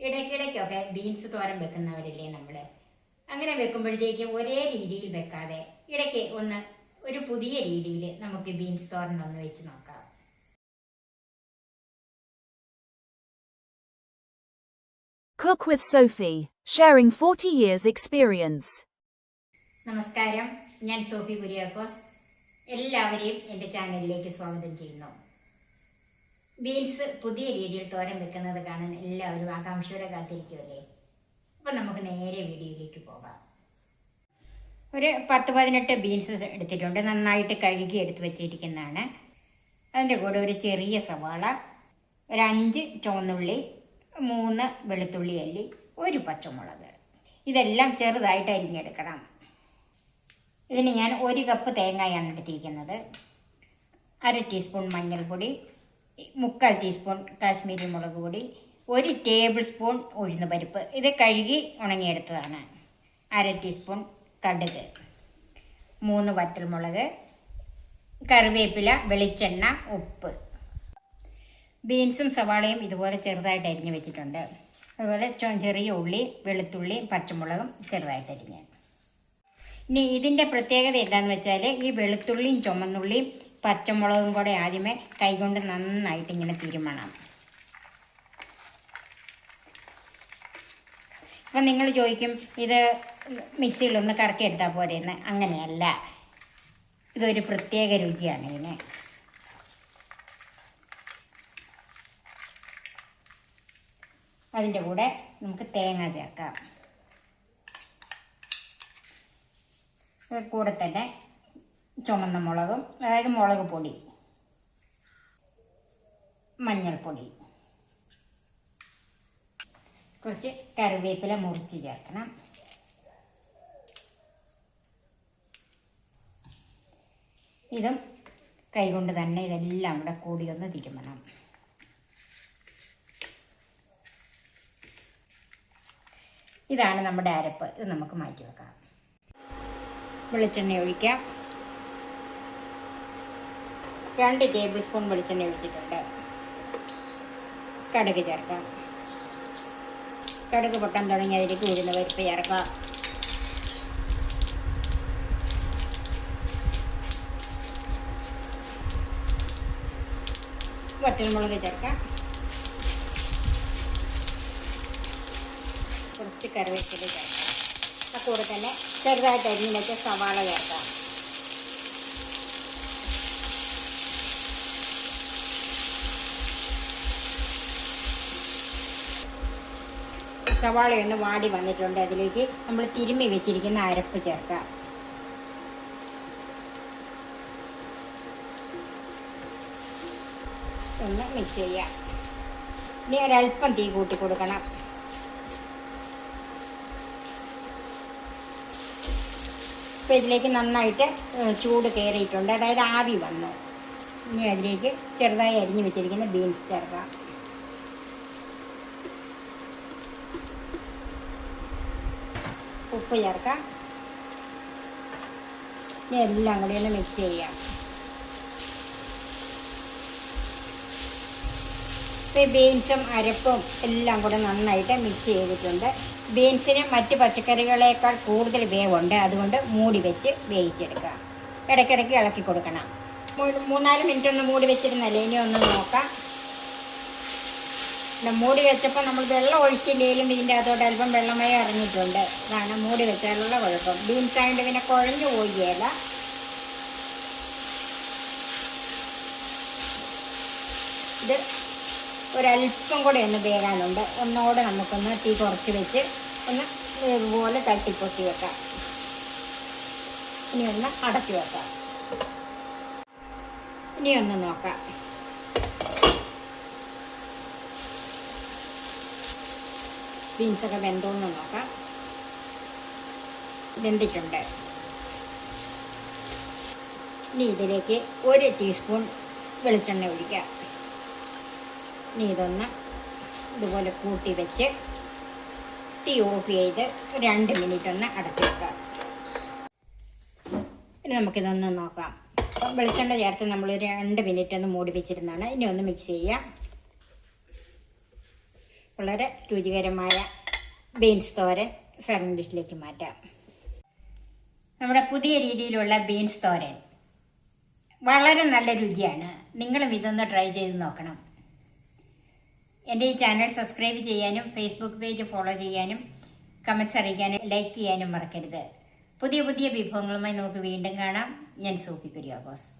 ഇടയ്ക്കിടയ്ക്കൊക്കെ beans തോരൻ വെക്കുന്നവരില്ലേ നമ്മൾ അങ്ങനെ വെക്കുമ്പോഴത്തേക്കും ഒരേ രീതിയിൽ വെക്കാതെ ഇടയ്ക്ക് ഒന്ന് ഒരു പുതിയ രീതിയിൽ നമുക്ക് ബീൻസ് തോരൻ ഒന്ന് വെച്ച് നോക്കാം. Cook with Sophie, sharing 40 years' experience. നമസ്കാരം. ഞാൻ സോഫി കുര്യാക്കോസ്. എല്ലാവരെയും എന്റെ ചാനലിലേക്ക് സ്വാഗതം ചെയ്യുന്നു. ബീൻസ് പുതിയ രീതിയിൽ തോരൻ വെക്കുന്നത് കാണാൻ എല്ലാവരും ആകാംക്ഷയോടെ കാത്തിരിക്കുമല്ലേ അപ്പം നമുക്ക് നേരെ വീഡിയോയിലേക്ക് പോകാം. ഒരു പത്ത് പതിനെട്ട് ബീൻസ് എടുത്തിട്ടുണ്ട്. നന്നായിട്ട് കഴുകി എടുത്ത് വെച്ചിരിക്കുന്നതാണ്. അതിന്റെ കൂടെ ഒരു ചെറിയ സവാള ഒരു അഞ്ച് ചുവന്നുള്ളി മൂന്ന് വെളുത്തുള്ളി അല്ലി ഒരു പച്ചമുളക്. ഇതെല്ലാം ചെറുതായിട്ട് അരിഞ്ഞെടുക്കണം. ഇതിന് ഞാൻ ഒരു കപ്പ് തേങ്ങയാണ് എടുത്തിരിക്കുന്നത്. അര ടീസ്പൂൺ മഞ്ഞൾപ്പൊടി മുക്കാൽ ടീസ്പൂൺ കാശ്മീരി മുളക് പൊടി ഒരു ടേബിൾ സ്പൂൺ ഉഴുന്ന് പരിപ്പ് ഇത് കഴുകി ഉണങ്ങിയെടുത്തതാണ്. അര ടീസ്പൂൺ കടുക് മൂന്ന് വറ്റൽമുളക് കറിവേപ്പില വെളിച്ചെണ്ണ ഉപ്പ്. ബീൻസും സവാളയും ഇതുപോലെ ചെറുതായിട്ട് അരിഞ്ഞ് വെച്ചിട്ടുണ്ട്. അതുപോലെ ചെറിയ ഉള്ളി വെളുത്തുള്ളി പച്ചമുളകും ചെറുതായിട്ട് അരിഞ്ഞ്. ഇനി ഇതിന്റെ പ്രത്യേകത എന്താണെന്ന് വെച്ചാൽ ഈ വെളുത്തുള്ളിയും ചുമന്നുള്ളിയും പച്ചമുളകും കൂടെ ആദ്യമേ കൈകൊണ്ട് നന്നായിട്ട് ഇങ്ങനെ തിരുമണം. അപ്പം നിങ്ങൾ ചോദിക്കും ഇത് മിക്സിയിലൊന്ന് കറക്കി എടുത്താൽ പോരെയെന്ന് അങ്ങനെയല്ല. ഇതൊരു പ്രത്യേക രുചിയാണ് ഇതിന്. അതിന്റെ കൂടെ നമുക്ക് തേങ്ങ ചേർക്കാം. കൂടെ തന്നെ ചുമന്ന മുളകും അതായത് മുളക് പൊടി മഞ്ഞൾപ്പൊടി. കുറച്ച് കറിവേപ്പില മുറിച്ച് ചേർക്കണം. ഇതും കൈകൊണ്ട് തന്നെ ഇതെല്ലാം കൂടെ കൂടി ഒന്ന് തിരുമണം. ഇതാണ് നമ്മുടെ അരപ്പ്. ഇത് നമുക്ക് മാറ്റി വെക്കാം. വെളിച്ചെണ്ണ ഒഴിക്കാം. രണ്ട് ടേബിൾ സ്പൂൺ വെളിച്ചെണ്ണ ഒഴിച്ചിട്ടുണ്ട്. കടുക് ചേർക്കാം. കടുക് പൊട്ടാൻ തുടങ്ങി അതിലേക്ക് ഉഴുന്ന പരിപ്പ് ചേർക്കാം. വറ്റൽമുളക് ചേർക്കാം. കുറച്ച് കറിവേപ്പില ചേർക്കാം. കൂടെ തന്നെ ചെറുതായിട്ട് അരിഞ്ഞിട്ട് സവാള ചേർക്കാം. സവാളയൊന്ന് വാടി വന്നിട്ടുണ്ട്. അതിലേക്ക് നമ്മൾ തിരുമ്മി വെച്ചിരിക്കുന്ന അരപ്പ് ചേർക്കാം ഒന്ന് മിക്സ് ചെയ്യാം ഇനി ഒരല്പം തീ കൂട്ടി കൊടുക്കണം. ഇപ്പം ഇതിലേക്ക് നന്നായിട്ട് ചൂട് കയറിയിട്ടുണ്ട് അതായത് ആവി വന്നു. ഇനി അതിലേക്ക് ചെറുതായി അരിഞ്ഞു വെച്ചിരിക്കുന്ന ബീൻസ് ചേർക്കാം. ഉപ്പ് ചേർക്കാം എല്ലാം കൂടി ഒന്ന് മിക്സ് ചെയ്യാം. ഇപ്പോൾ ഈ ബീൻസും അരപ്പും എല്ലാം കൂടെ നന്നായിട്ട് മിക്സ് ചെയ്തിട്ടുണ്ട്. ബീൻസിന് മറ്റ് പച്ചക്കറികളേക്കാൾ കൂടുതൽ വേവുണ്ട്. അതുകൊണ്ട് മൂടി വെച്ച് വേവിച്ചെടുക്കുക ഇടയ്ക്കിടയ്ക്ക് ഇളക്കി കൊടുക്കണം. മൂന്നാൽ മിനിറ്റ് ഒന്ന് മൂടി വെച്ചിരുന്നല്ലേ? ഇനി ഒന്ന് നോക്കാം. മൂടി വെച്ചപ്പോൾ നമ്മൾ വെള്ളം ഒഴിച്ചില്ലെങ്കിലും ഇതിന്റെ അതോടെ അല്പം വെള്ളമായി ഇറങ്ങിയിട്ടുണ്ട് അതാണ് മൂടി വെച്ചാലുള്ള കുഴപ്പം. ബീൻസ് ആയതുകൊണ്ട് പിന്നെ കുഴഞ്ഞു പോവുകയില്ല. ഇത് ഒരല്പം കൂടെ ഒന്ന് വേകാനുണ്ട്. ഒന്നോടെ നമുക്കൊന്ന് തീ കുറച്ച് വെച്ച് ഒന്ന് ഇതുപോലെ പൊട്ടി വെക്കാം. ഇനി ഒന്ന് അടച്ചു വെക്കാം. ഇനി ഒന്ന് നോക്കാം. ബീൻസൊക്കെ വെന്തോന്ന് നോക്കാം. വെന്തിട്ടുണ്ട്. ഇനി ഇതിലേക്ക് ഒരു ടീസ്പൂൺ വെളിച്ചെണ്ണ ഒഴിക്കാം. ഇനി ഇതൊന്ന് ഇതുപോലെ കൂട്ടി വെച്ച് തീ ഓഫ് ചെയ്ത് രണ്ട് മിനിറ്റ് ഒന്ന് അടച്ചു വെക്കാം. ഇനി നമുക്കിതൊന്ന് നോക്കാം. വെളിച്ചെണ്ണ ചേർത്ത് നമ്മൾ രണ്ട് മിനിറ്റ് ഒന്ന് മൂടി വെച്ചിരുന്നാണ് ഇനി ഒന്ന് മിക്സ് ചെയ്യാം. വളരെ രുചികരമായ ബീൻസ് തോരൻ സർവിംഗ് ഡിഷിലേക്ക് മാറ്റാം. നമ്മുടെ പുതിയ രീതിയിലുള്ള ബീൻസ് തോരൻ വളരെ നല്ല രുചിയാണ്. നിങ്ങളും ഇതൊന്ന് ട്രൈ ചെയ്ത് നോക്കണം. എന്റെ ഈ ചാനൽ സബ്സ്ക്രൈബ് ചെയ്യാനും ഫേസ്ബുക്ക് പേജ് ഫോളോ ചെയ്യാനും കമൻസ് അറിയിക്കാനും ലൈക്ക് ചെയ്യാനും മറക്കരുത്. പുതിയ പുതിയ വിഭവങ്ങളുമായി നമുക്ക് വീണ്ടും കാണാം. ഞാൻ സൂപ്പി കുര്യാക്കോസ്